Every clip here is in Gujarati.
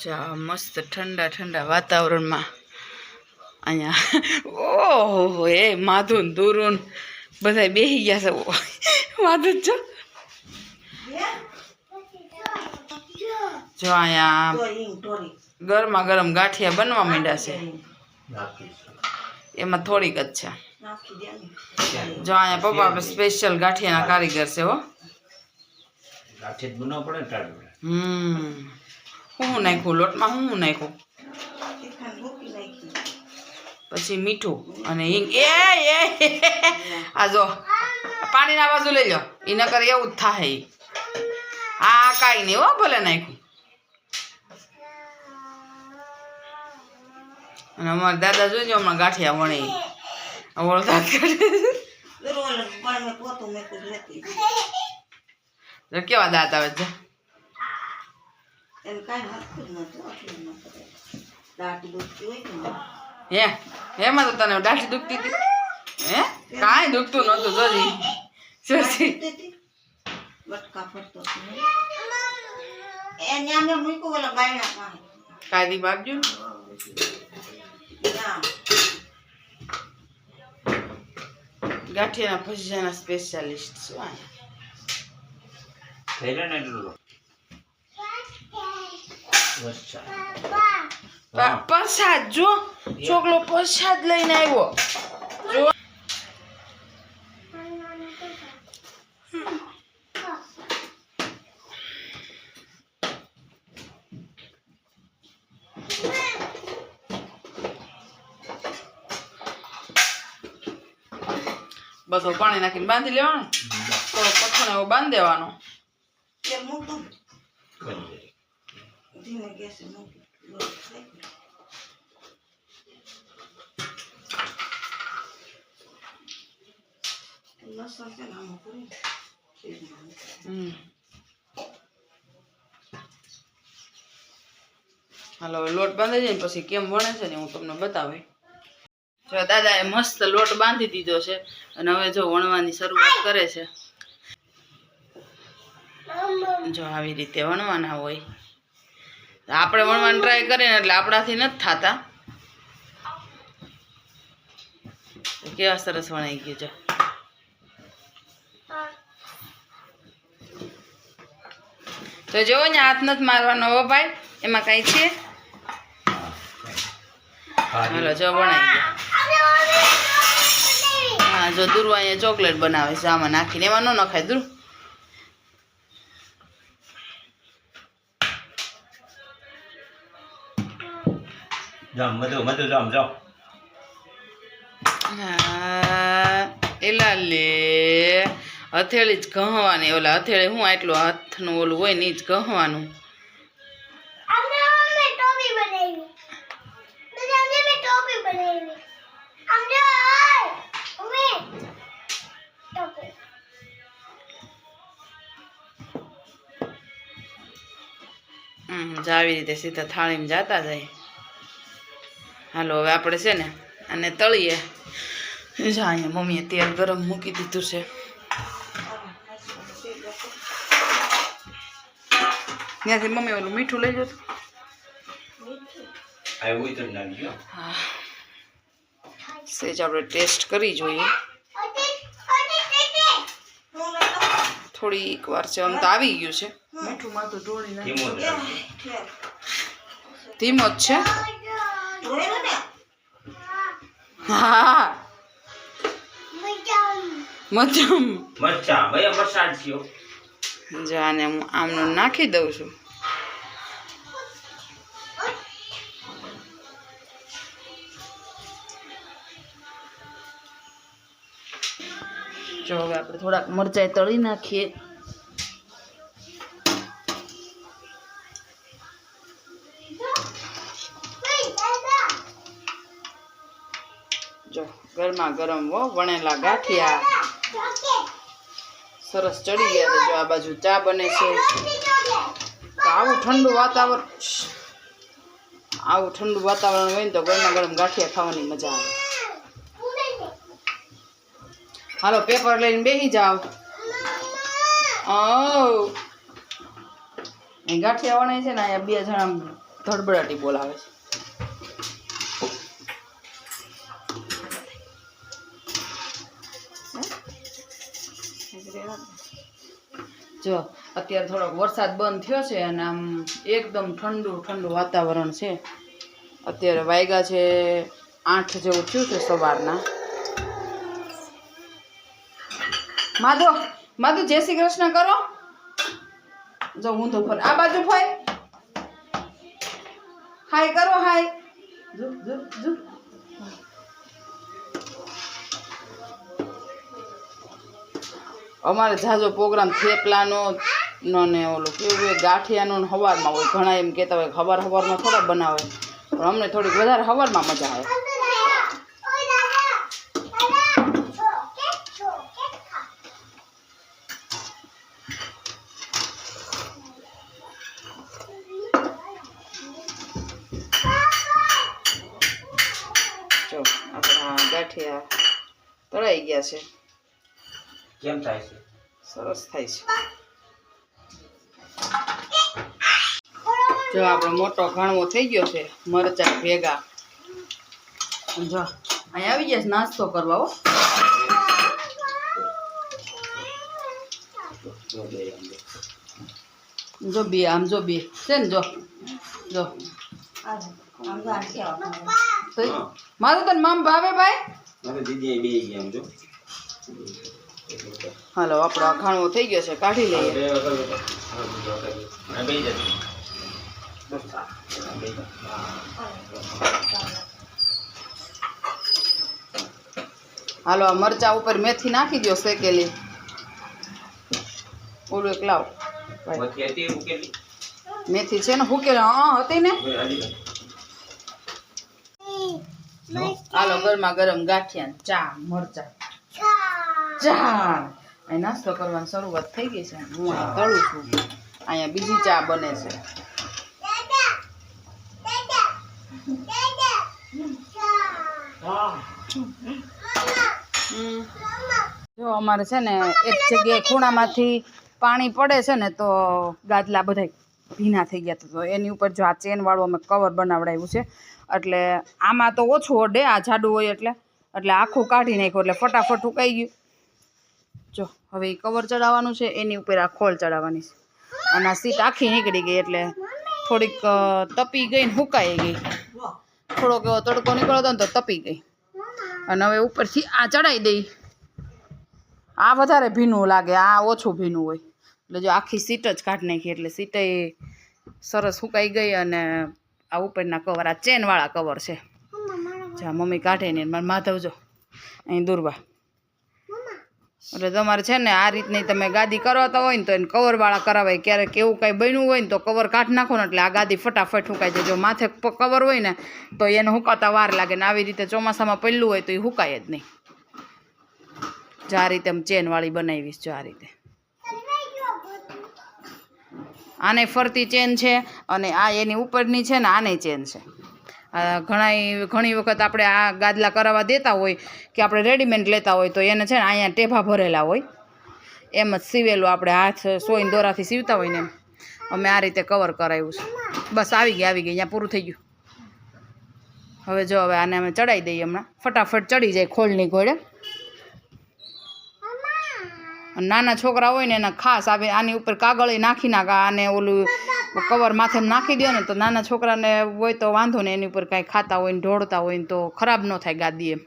જા મસ્ત ઠંડા ઠંડા વાતાવરણમાં. અહીંયા ઓહો એ માધુન દુરુન બધા બેસી ગયા છે. માધુન જો. જો અહીંયા ગરમા ગરમ ગાંઠિયા બનવા માંડ્યા છે. એમાં થોડીક જ છે. જો અહીંયા પપ્પા સ્પેશિયલ ગાંઠિયાના કારીગર છે હો. ગાંઠિયા બનાવવા પડે હમ. હું હું નાખ્યું લોટમાં હું હું નાખ્યું પછી મીઠું અને હિંગ. એ એ આ જો પાણીના બાજુ લઈ લો એ નકર એવું જ થાય આ કાંઈ નહીં હો ભલે નાખ્યું. અને અમારા દાદા જોજો હમણાં ગાંઠિયા વણે. વળતા કરે. કેવા દાંત આવે છે. હે હેમાં તો તને દાઢી દુખતી હતી. હે? કાંઈ દુખતું નહોતું જોજી. જોજી. કાયદી બાપજો. ને. ગાંઠિયાના ભજીયાના સ્પેશિયાલિસ્ટ શું અહીંયા થઈ ને એટલું લો અચ્છા પ- પ્રસાદ જો. છોકરો પ્રસાદ લઈને આવ્યો. જો. બધું પાણી નાખીને બાંધી લેવાનું? થોડો પઠ્ઠો એવો બાંધી દેવાનો. કરી દે હમ. હાલો લોટ બાંધી જાય ને પછી કેમ વણે છે ને હું તમને બતાવી જો દાદાએ મસ્ત લોટ બાંધી દીધો છે અને હવે જો વણવાની શરૂઆત કરે છે જો આવી રીતે વણવાના હોય આપણે વણવાની ટ્રાય કરીએ એટલે આપણાથી નથી થતા. કેવા સરસ વણાઈ ગયું છે. તો જોવો ને, હાથ નથી મારવાનો હો ભાઈ. એમાં કઈ છે? હાલો, જો વણાઈ ગયો. હા, જો દુરવા અહીંયા ચોકલેટ બનાવે છે, આમાં નાખીને. એમાં ન નખાય દુર. મધુ મધુ જાઓ. એલા લે. હથેળી જ કહવાની ઓલા હથેળી હું આટલું હાથનું ઓલું હોય ને જ કહવાનું હમ જો આવી રીતે સીધા થાળીમાં જતા જાય. હાલો હવે આપણે છે ને અને તળીએ. જા અહીંયા મમ્મીએ તેલ ગરમ મૂકી દીધું છે. ત્યાંથી મમ્મી ઓલું મીઠું લઈ જતું હા સેજ આપણે ટેસ્ટ કરી જોઈએ. થોડીક વાર છે અંત આવી ગયું છે. મીઠું માં તો ઢોળી ધીમો જ છે. હા મધ્યમ મરચાં ભાઈ વરસાદ થયો. જો આને હું આમનો નાખી દઉં છું. જો હવે આપણે થોડાક મરચાઈ તળી નાખીએ. ગરમા ગરમ વણેલા ગાંઠિયા. સરસ ચડી ગયા છે જો આ બાજુ ચા બને છે. તો આવું ઠંડુ વાતાવરણ આવું ઠંડુ વાતાવરણ હોય ને તો ગરમા ગરમ ગાંઠિયા ખાવાની મજા આવે. હાલો, પેપર લઈને બેસી જાઓ. ગાંઠિયા વણાય છે ને, અહીંયા બે જણા ધડબડાટી બોલાવે છે. જો, અત્યારે થોડોક વરસાદ બંધ થયો છે અને આમ એકદમ ઠંડુ ઠંડુ વાતાવરણ છે. અત્યારે વાયગા છે આઠ જેવું થયું છે સવારના. માધો, માધુ, જય શ્રી કૃષ્ણ કરો. જો હું તો ફર આ બાજુ ફોય. હાય કરો, હાય. જો જો જો અમારે ઝાઝો પ્રોગ્રામ થેપલાનો નો ઓલું કેવું ગાંઠિયાનો ને હવારમાં હોય. ઘણા એમ કહેતા હોય હવાર હવારમાં થોડા બનાવે. પણ અમને થોડીક વધારે હવારમાં મજા આવે. કેમ થાય છે? સરસ થાય છે. જો આપણો મોટો ઘણવો થઈ ગયો છે મરચા ભેગા. જો અહીં આવી ગયા નાસ્તો કરવા હો. જો બે આમ જો. બે. છે ને જો? જો. મારું તને મામ ભાવે ભાઈ? દીદી બે ગયા આમ જો. હાલો આપણો આ થઈ ગયો છે કાઢી લઈએ. હાલો આ મરચા ઉપર મેથી નાખી દો શેકેલી. ઓલું એક લાવ? મેથી છે ને હુકેલી. હા હતી ને? હાલો ગરમા ગરમ ગાંઠિયા ચા મરચા. ચા અહીં નાસ્તો કરવાની શરૂઆત થઈ ગઈ છે. હું અહીં તળું છું. અહીંયા બીજી ચા બને છે. જો અમારે છે ને એક જગ્યાએ ખૂણામાંથી પાણી પડે છે ને તો ગાદલા બધા ભીના થઈ ગયા તો એની ઉપર જો આ ચેનવાળું અમે કવર બનાવડાવ્યું છે. એટલે આમાં તો ઓછું ઓડે આ જાડું હોય એટલે. એટલે આખું કાઢી નાખ્યું એટલે ફટાફટ ઉકાઈ ગયું. જો, હવે એ કવર ચડાવવાનું છે, એની ઉપર આ ખોળ ચડાવવાની છે. અને આ સીટ આખી નીકળી ગઈ એટલે થોડીક તપી ગઈ ને હુકાઈ ગઈ. થોડોક એવો તડકો નીકળ્યો હતો ને તો તપી ગઈ. અને હવે ઉપરથી આ ચડાવી દઈ. આ વધારે ભીનું લાગે, આ ઓછું ભીનું હોય. એટલે જો આખી સીટ જ કાઢી નાખી, એટલે સીટ સરસ સુકાઈ ગઈ અને આ ઉપરના કવર આ ચેનવાળા કવર છે. જા, મમ્મી કાઢે ને, મારા માધવ અહીં દુર્વા. એટલે તમારે છે ને આ રીતની તમે ગાદી કરાવતા હોય ને તો એને કવરવાળા કરાવાય. ક્યારેક એવું કાંઈ બન્યું હોય ને તો કવર કાઢી નાખો ને એટલે આ ગાદી ફટાફટ હુકાઈ જાય. જો માથે કવર હોય ને તો એને હુકાતા વાર લાગે ને આવી રીતે ચોમાસામાં પડલું હોય તો એ હુકાય જ નહીં. જો આ રીતે ચેનવાળી બનાવીશ જો આ રીતે. આને ફરતી ચેન છે અને આ એની ઉપરની છે ને આને ચેન છે. ઘણા ઘણી વખત આપણે આ ગાદલા કરાવવા દેતા હોય કે આપણે રેડીમેડ લેતા હોય તો એને છે ને અહીંયા ટેભા ભરેલા હોય. એમ જ સીવેલું આપણે હાથ સોઈને દોરાથી સીવતા હોય ને એમ. અમે આ રીતે કવર કરાવ્યું છે. બસ આવી ગઈ આવી ગઈ, અહીંયા પૂરું થઈ ગયું. હવે જો, હવે આને અમે ચડાવી દઈએ હમણાં. ફટાફટ ચડી જાય ખોળની ઘોડે. નાના છોકરા હોય ને એના ખાસ આવે, આની ઉપર કાગળ નાખી નાખા આને ઓલું કવર માથે નાખી દો ને તો નાના છોકરાને હોય તો વાંધો ને એની ઉપર કાંઈ ખાતા હોય ને ઢોળતા હોય ને તો ખરાબ ન થાય ગાદી એમ.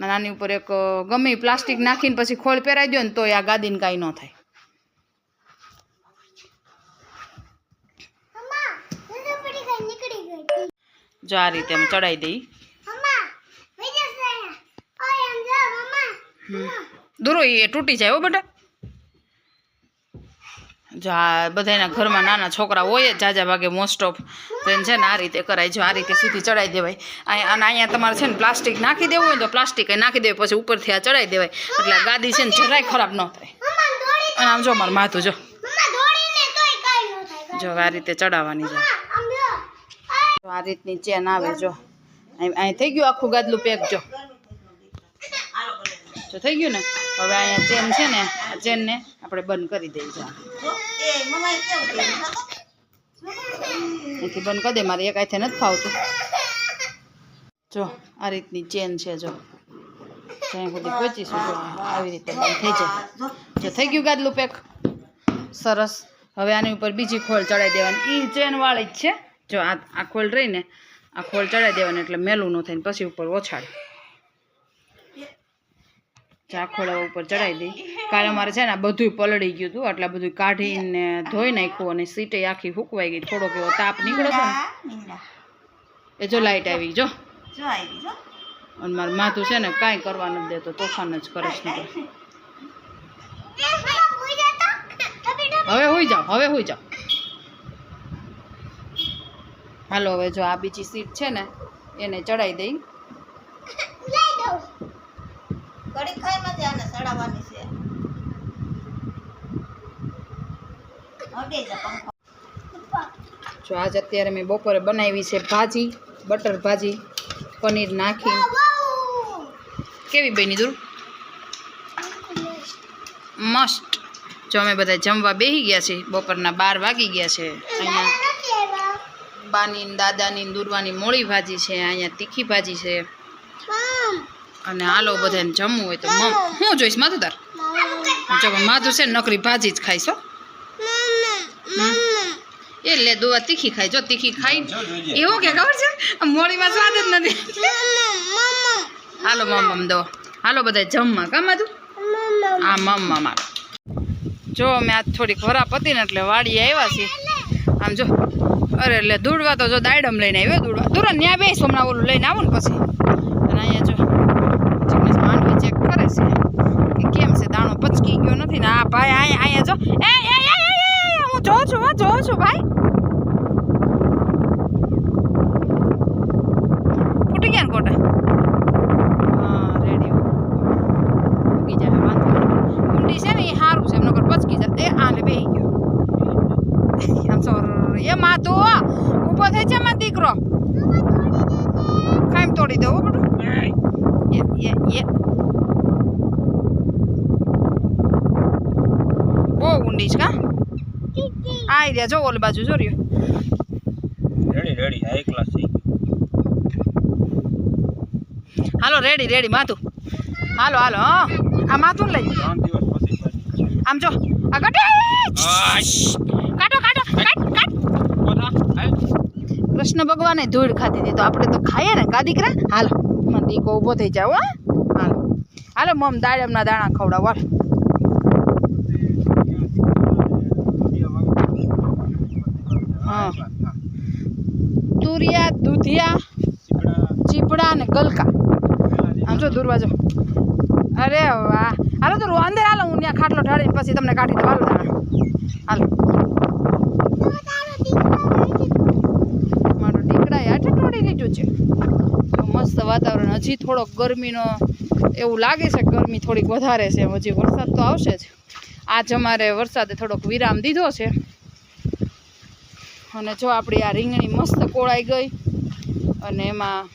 અને આની ઉપર એક ગમે પ્લાસ્ટિક નાખીને પછી ખોળ પહેરાઈ દો ને તો આ ગાદીને કાંઈ ન થાય. જો આ રીતે અમે ચડાવી દઈ. દૂરો એ તૂટી જાય હો બેટા. જો આ બધાના ઘરમાં નાના છોકરા હોય જ જાજા ભાગે મોસ્ટ ઓફ તેને છે ને આ રીતે કરાય. જો આ રીતે સીધી ચડાવી દેવાય. અને અહીંયા તમારે છે ને પ્લાસ્ટિક નાખી દેવું હોય તો પ્લાસ્ટિક નાખી દેવું પછી ઉપરથી આ ચડાવી દેવાય. એટલે ગાદી છે ને જરાય ખરાબ ન થાય. અને આમ જો મારું માથું જો. જો આ રીતે ચડાવવાની જો આ રીતની ચેન આવે જો. અહીં થઈ ગયું આખું ગાદલું પેક જો થઈ ગયું ને? હવે અહીંયા ચેન છે ને આ ચેનને આપણે બંધ કરી દઈશું અહીંથી બંધ કરી દે મારે એક હાથે નથી ફાવતું. જો આ રીતની ચેન છે જો. જ્યાં સુધી પહોંચીશું જો આવી રીતે બંધ થઈ જાય. જો થઈ ગયું ગાદલું પેક? સરસ. હવે આની ઉપર બીજી ખોળ ચડાવી દેવાની. એ ચેનવાળી જ છે. જો આ આ ખોળ રહીને આ ખોળ ચડાવી દેવાની એટલે મેલું ન થાય ને પછી ઉપર ઓછાડ ચા ખોળા ઉપર ચડાવી દઈ કાલે અમારે છે ને આ બધું પલળી ગયું હતું એટલે બધું કાઢીને ધોઈ નાખ્યું અને સીટે આખી હુકવાઈ ગઈ. થોડોક એવો તાપ નીકળો હતો એ જો લાઈટ આવી જો. અને મારું માથું છે ને કાંઈ કરવા નથી દેતો તોફાન જ કરે છે હવે હોઈ જાઓ હવે હોઈ જાઓ. હાલો હવે જો આ બીજી સીટ છે ને એને ચડાવી દઈ. ઘડી ખાઈ નથી આને સડાવવાની છે. જો આજ અત્યારે મેં બપોરે બનાવી છે ભાજી બટર ભાજી પનીર નાખી. કેવી બની દૂર મસ્ત. જો અમે બધા જમવા બેસી ગયા છે બપોરના બાર વાગી ગયા છે. અહીંયા બાની દાદાની દૂરવાની દુર્વાની મોળી ભાજી છે અહીંયા તીખી ભાજી છે. અને હાલો બધાને જમવું હોય તો હું જોઈશ માધુદાર? તાર જો માધુ છે ને નકરી ભાજી જ ખાઈશ હો. એ લે દોવા તીખી ખાય. જો તીખી ખાઈ જો એવું કે ખબર છે? મોડીમાં મોળીમાં સ્વાદ જ નથી. હાલો મમ્મ દો. હાલો બધા જમવા. કા માધુ? આ મમ્મા મારો જો અમે આજ થોડીક વરાપ હતી ને એટલે વાડીએ આવ્યા છીએ. આમ જો અરે એટલે દૂડવા તો જો દાયડમ લઈને આવ્યો દૂડવા. દૂર ન્યા બેસ હમણાં ઓલું લઈને આવું ને પછી અને અહીંયા જો જિગ્નેશ માંડવી ચેક કરે છે કે કેમ છે? દાણો પચકી ગયો નથી ને આ ભાઈ અહીંયા અહીંયા જો. એ એ, એ, એ, એ, એ, હું જોઉં છું હો, જોઉં છું ભાઈ. ફૂટી ગયા ને કોટા હા રેડી ઉગી જાય વાંધો નહીં. ઊંડી છે ને એ સારું છે એમ નકર પચકી જાય. આને બેહી ગયો. આમ સોર એ તો ઊભો થઈ છે માં દીકરો. ખાઈમ તોડી દઉં હો બધું. એ એ એ બહુ ઊંડી છે કા? આઈ રહ્યા જો ઓલી બાજુ જો રહ્યો. રેડી રેડી હાઈ ક્લાસ થઈ હાલો રેડી રેડી માથું. હાલો હાલો આ માથું લઈ. આમ જો. આ કટે કાટો કાટો કાટ કાટ કૃષ્ણ ભગવાને ધૂળ ખાધી હતી તો આપણે તો ખાઈએ ને કા દીકરા? હાલો મને દીકો ઊભો થઈ જાવ હો. હાલો. હાલો મમ દાડમના દાણા ખવડાવો હાલો હા. તુરિયા, દૂધિયા, ચીપડા અને ગલકા. આમ જો દુર્વાજો અરે વાહ. હાલો તો અંદર હાલો, હું ત્યાં ખાટલો ઢાળીને પછી તમને કાઢી દઉં હાલો હાલો. મારો ઢીકડા હાથે તોડી લીધું છે. મસ્ત વાતાવરણ. હજી થોડોક ગરમીનો એવું લાગે છે, ગરમી થોડીક વધારે છે. હજી વરસાદ તો આવશે જ. આજ અમારે વરસાદે થોડોક વિરામ દીધો છે. અને જો આપણી આ રીંગણી મસ્ત કોળાઈ ગઈ અને એમાં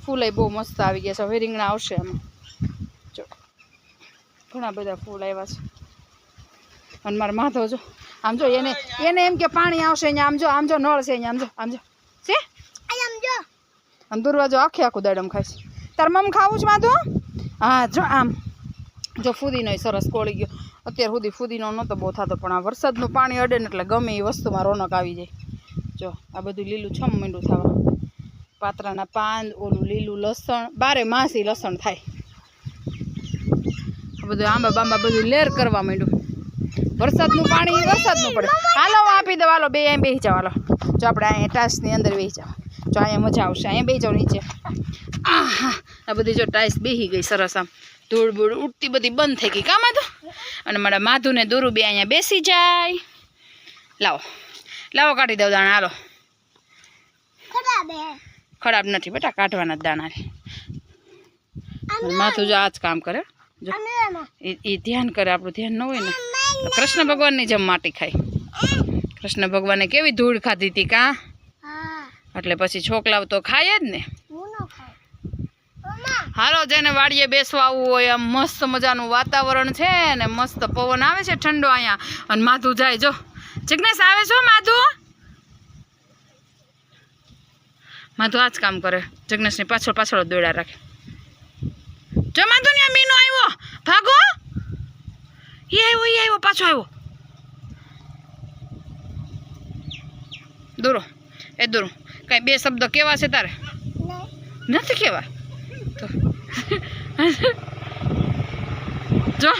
ફૂલે બહુ મસ્ત આવી ગયા છે. હવે રીંગણા આવશે એમાં. જો ઘણા બધા ફૂલ આવ્યા છે. અને મારા માધવ જો આમ જો એને એને એમ કે પાણી આવશે અહીંયા આમ જો આમ જો નળ છે અહીંયા આમ જો આમ જો. છે? અને દુર્વાજો આખે આખું દાડમ ખાઈશ તાર મમ ખાવું છે માધું હા જો આમ. જો ફુદીનો સરસ કોળી ગયો. અત્યાર સુધી ફુદીનો નહોતો, બહુ થતો, પણ આ વરસાદનું પાણી અડે ને એટલે ગમે એ વસ્તુમાં રોનક આવી જાય. જો, આ બધું લીલું છમ મીંડું થવા. પાત્રાના પાન ઓલું લીલું લસણ, બારે માસી લસણ થાય. આ બધું આંબા બાંબા બધું લેર કરવા માંડ્યું. વરસાદનું પાણી વરસાદનું પડે. હાલો આપી દો હાલો, બે અહીં બેસી જાઓ, હાલો. જો, આપણે અહીંયા ટાસની અંદર બેસી જાઓ. જો, અહીંયા મજા આવશે. અહીંયા બેસી જાઓ નીચે. આ બધી જો ટાઈસ બેસી ગઈ સરસ આમ. ધૂળ બૂળ ઉડતી બધી બંધ થઈ ગઈ. કામ તો અને મારા માધુને દોરું બે અહીંયા બેસી જાય. લાવો. લાવો કાઢી દઉં દાણા. હાલો. ખરાબ નથી બેટા કાઢવાના જ દાણા માથું જો આ જ કામ કરે. જો. એ ધ્યાન કરે આપણું ધ્યાન ન હોય ને. કૃષ્ણ ભગવાનની જેમ માટી ખાય. કૃષ્ણ ભગવાને કેવી ધૂળ ખાધી હતી કાં? એટલે પછી છોકલાવ તો ખાય જ ને. હાલો જેને વાડીએ બેસવા આવવું હોય આમ મસ્ત મજાનું વાતાવરણ છે ને મસ્ત પવન આવે છે ઠંડો અહીંયા. અને માધુ જાય જો. જિગ્નેશ આવે છો માધુ? માધુ આ જ કામ કરે. જગનેશની પાછળ પાછળ દોડા રાખે. જો માધુ ને મીનો આવ્યો ભાગો. એ આવ્યો એ આવ્યો પાછો આવ્યો દોરો. એ દોરો. કઈ બે શબ્દ કેવા છે તારે? નથી કેવા? તો. જો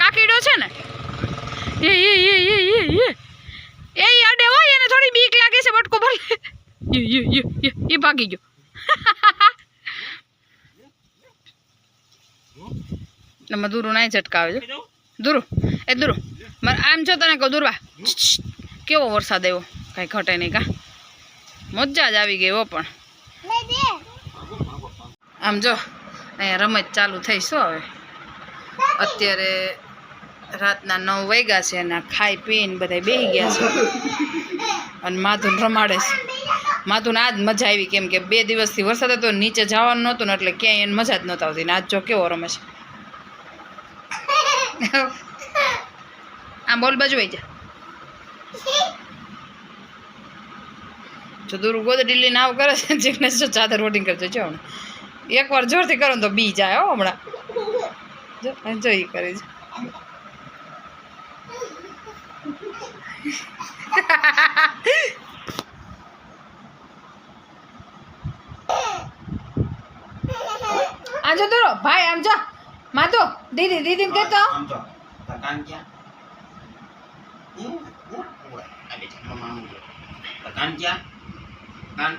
કાકીડો છે ને? એ એ એ એ એ એ એ. અડે હોય, એને થોડી બીક લાગે છે બટકો યે એ ભાગી ગયો. એમાં દૂરું નાય ઝટકાવે છે. દૂરું, એ દૂરું. મારે આમ જો તને કહું, દૂરવા. કેવો વરસાદ આવ્યો? કાંઈ ઘટે નહીં કા? મજા જ આવી ગઈ એવો પણ. આમ જો, અહીંયા રમત ચાલુ થઈ શું હવે. અત્યારે રાતના નવ વાગ્યા છે અને ખાઈ પીને બધા બેસી ગયા છે. અને માધુન રમાડે છે. માધુન આજ મજા આવી કેમ કે બે દિવસથી વરસાદ હતો નીચે જવાનું નહોતું ને એટલે ક્યાંય એને મજા જ નહોતા આવતી. ને આજ જો કેવો રમે છે. આમ બોલ બાજુ વહી જા. જો દૂર ગોદડી લઈને આવ કરે છે જેને ચાદર વોટિંગ કરજો, જો એકવાર જોરથી કરો ને તો બી જાય હો હમણાં. જો કરી કરે છે. આમ જો દોરો ભાઈ આમ જો. માતો દીદી દીદી કહેતો આમ તો કાન ક્યાં? કાન